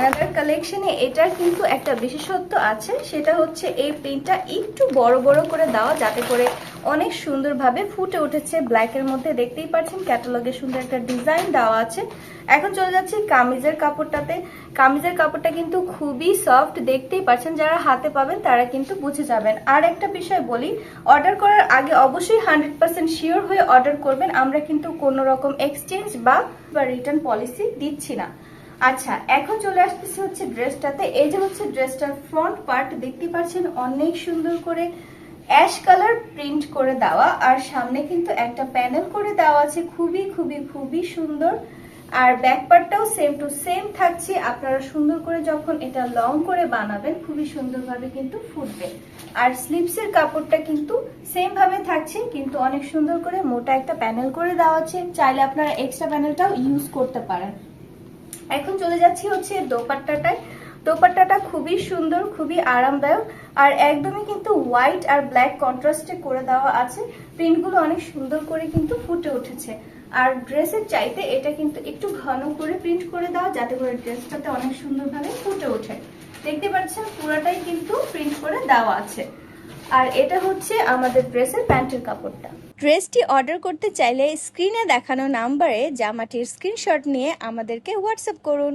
Another কালেকশনে এটার কিন্তু একটা বিশেষত্ব আছে, সেটা হচ্ছে এই প্রিন্টটা একটু বড় বড় করে দেওয়া, যাতে করে অনেক সুন্দরভাবে ফুটে উঠেছে। ব্ল্যাকের মধ্যে দেখতেই পাচ্ছেন ক্যাটালগে সুন্দর একটা ডিজাইন দেওয়া আছে। এখন চলে যাচ্ছে কামিজের কাপড়টাতে। কামিজের কাপড়টা কিন্তু খুবই সফট দেখতেই পাচ্ছেন, যারা হাতে পাবেন তারা কিন্তু বুঝে যাবেন। আর একটা বিষয় বলি অর্ডার করার আগে অবশ্যই হান্ড্রেড পার্সেন্ট শিওর হয়ে অর্ডার করবেন। আমরা কিন্তু কোনো রকম এক্সচেঞ্জ বা রিটার্ন পলিসি দিচ্ছি না। আচ্ছা এখন চলে আসতেছে হচ্ছে ড্রেসটাতে। এই যে হচ্ছে ড্রেসটার ফ্রন্ট পার্ট, দেখতে পাচ্ছেন অনেক সুন্দর করে অ্যাশ কালার প্রিন্ট করে দেওয়া, আর সামনে কিন্তু একটা প্যানেল করে দেওয়া আছে, খুবই খুবই খুবই সুন্দর। আর ব্যাক পার্টটাও সেম টু সেম থাকছে, আপনারা সুন্দর করে যখন এটা লং করে বানাবেন, খুবই সুন্দরভাবে কিন্তু ফুটবে। আর স্লিপসের কাপড়টা কিন্তু সেম ভাবে থাকছে, কিন্তু অনেক সুন্দর করে মোটা একটা প্যানেল করে দেওয়া আছে। চাইলে আপনারা এক্সট্রা প্যানেলটাও ইউজ করতে পারেন। এখন চলে যাচ্ছি হচ্ছে দোপাট্টাটায়। দোপাট্টাটা খুবই সুন্দর, খুবই আরামদায়ক আর একদমই কিন্তু হোয়াইট আর ব্ল্যাক কন্ট্রাস্টে করে দেওয়া আছে। প্রিন্টগুলো অনেক সুন্দর করে কিন্তু ফুটে উঠেছে। আর ড্রেসের চাইতে এটা কিন্তু একটু ঘন করে প্রিন্ট করে দেওয়া যাতে করে ড্রেসটাতে অনেক সুন্দরভাবে ফুটে ওঠে। দেখতে পাচ্ছেন পুরাটাই কিন্তু প্রিন্ট করে দেওয়া আছে। আর এটা হচ্ছে আমাদের ড্রেসের প্যান্টের কাপড়টা। ড্রেসটি অর্ডার করতে চাইলে স্ক্রিনে দেখানো নাম্বারে জামাটির স্ক্রিনশট নিয়ে আমাদেরকে হোয়াটসঅ্যাপ করুন।